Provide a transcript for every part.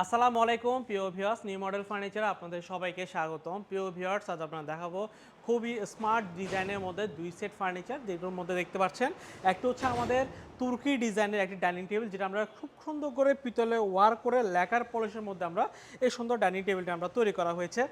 আসসালামু আলাইকুম, প্রিয় ভিউয়ার্স নিউ মডেল ফার্নিচার আপনাদের সবাইকে স্বাগতম। প্রিয় ভিউয়ার্স আজ আপনারা দেখাবো খুবই স্মার্ট ডিজাইনের মধ্যে দুই সেট ফার্নিচার যেগুলোর মধ্যে দেখতে পাচ্ছেন। একটা হচ্ছে আমাদের তুর্কি ডিজাইনের একটি ডাইনিং টেবিল যেটা আমরা খুব সুন্দর করে পিতলে ওয়ার করে লেকার পলিশের মধ্যে আমরা এই সুন্দর ডাইনিং টেবিলটা আমরা তৈরি করা হয়েছে।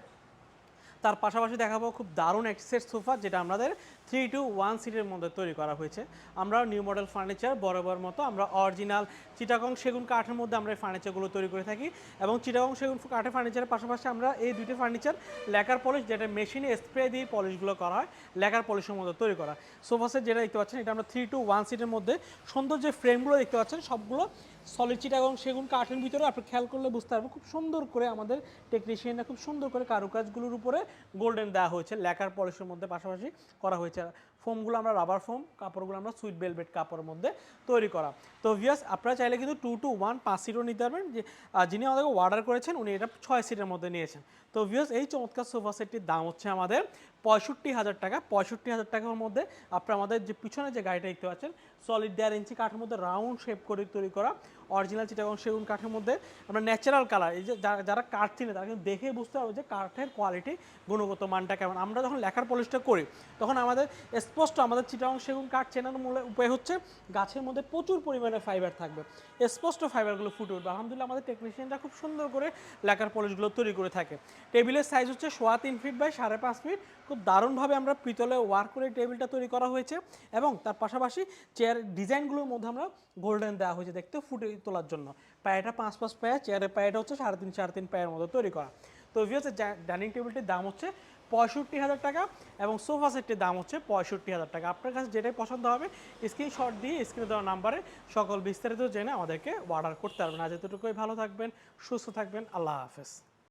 তার পাশাপাশি দেখাবো খুব দারুণ একটি সেট সোফা যেটা আমাদের থ্রি টু ওয়ান সিটের মধ্যে তৈরি করা হয়েছে। আমরা নিউ মডেল ফার্নিচার বরাবর মতো আমরা অরিজিনাল চিটাগং সেগুন কাঠের মধ্যে আমরা এই ফার্নিচারগুলো তৈরি করে থাকি এবং চিটাগং সেগুন কাঠের ফার্নিচারের পাশাপাশি আমরা এই দুইটি ফার্নিচার লেকার পলিশ যেটা মেশিনে স্প্রে দিয়ে পলিশগুলো করা হয়, লেকার পলিশের মধ্যে তৈরি করা সোফা সেট যেটা দেখতে পাচ্ছেন, এটা আমরা থ্রি টু ওয়ান সিটের মধ্যে সুন্দর যে ফ্রেমগুলো দেখতে পাচ্ছেন, সবগুলো সলিড চিটাগং সেগুন কাঠের ভিতরে আপনি খেয়াল করলে বুঝতে পারবেন, খুব সুন্দর করে আমাদের টেকনিশিয়ানরা খুব সুন্দর করে কারুকাজগুলোর উপরে গোল্ডেন দেওয়া হয়েছে, লেকার পলিশের মধ্যে পাশাপাশি করা হয়েছে। culture ফোমগুলো আমরা রাবার ফোম কাপড়গুলো আমরা সুইট বেলভেট কাপড়ের মধ্যে তৈরি করা। তো ভিয়াস আপনারা চাইলে কিন্তু টু টু ওয়ান পাঁচ সিটও নিতে পারবেন। যে যিনি আমাদেরকে অর্ডার করেছেন, উনি এটা ছয় সিটের মধ্যে নিয়েছেন। তো ভিয়াস এই চমৎকার সোফা সেটটির দাম হচ্ছে আমাদের পঁয়ষট্টি হাজার টাকা। পঁয়ষট্টি হাজার টাকার মধ্যে আপনারা আমাদের যে পিছনে যে গাড়িটা দেখতে পাচ্ছেন সলিড দেড় ইঞ্চি কাঠের মধ্যে রাউন্ড শেপ করে তৈরি করা অরিজিনাল চিটাগং সেগুন কাঠের মধ্যে আমরা ন্যাচারাল কালার এই যে যারা- যারা কাঠ চিনে, তারা কিন্তু দেখে বুঝতে পারবে যে কাঠের কোয়ালিটি গুণগত মানটা কেমন। আমরা যখন লেখার পলিশটা করি, তখন আমাদের স্পষ্ট আমাদের চিটাগং সেগুন কাঠ চেনার মূল উপায় হচ্ছে গাছের মধ্যে প্রচুর পরিমাণে ফাইবার থাকবে। স্পষ্ট ফাইবারগুলো ফুটে উঠবে। আলহামদুলিল্লাহ আমাদের টেকনিশিয়ানরা খুব সুন্দর করে লেখার পলিশগুলো তৈরি করে থাকে। টেবিলের সাইজ হচ্ছে সোয়া তিন ফিট বাই সাড়ে পাঁচ ফিট খুব দারুণভাবে আমরা পিতলে ওয়ার্ক করে টেবিলটা তৈরি করা হয়েছে এবং তার পাশাপাশি চেয়ার ডিজাইনগুলোর মধ্যে আমরা গোল্ডেন দেওয়া হয়েছে দেখতে ফুটে তোলার জন্য। পায়েটা পাঁচ পাঁচ পায়ে চেয়ারের পায়েটা হচ্ছে সাড়ে তিন সাড়ে তিন পায়ের মতো তৈরি করা। তো ভিউছে ডাইনিং টেবিলটির দাম হচ্ছে পঁয়ষট্টি হাজার টাকা এবং সোফা সেটটির দাম হচ্ছে পঁয়ষট্টি হাজার টাকা। আপনার কাছে যেটাই পছন্দ হবে স্ক্রিনশট দিয়ে স্ক্রিনে দেওয়া নাম্বারে সকল বিস্তারিত জেনে আমাদেরকে অর্ডার করতে পারবেন। আজ এতটুকুই, ভালো থাকবেন, সুস্থ থাকবেন, আল্লাহ হাফেজ।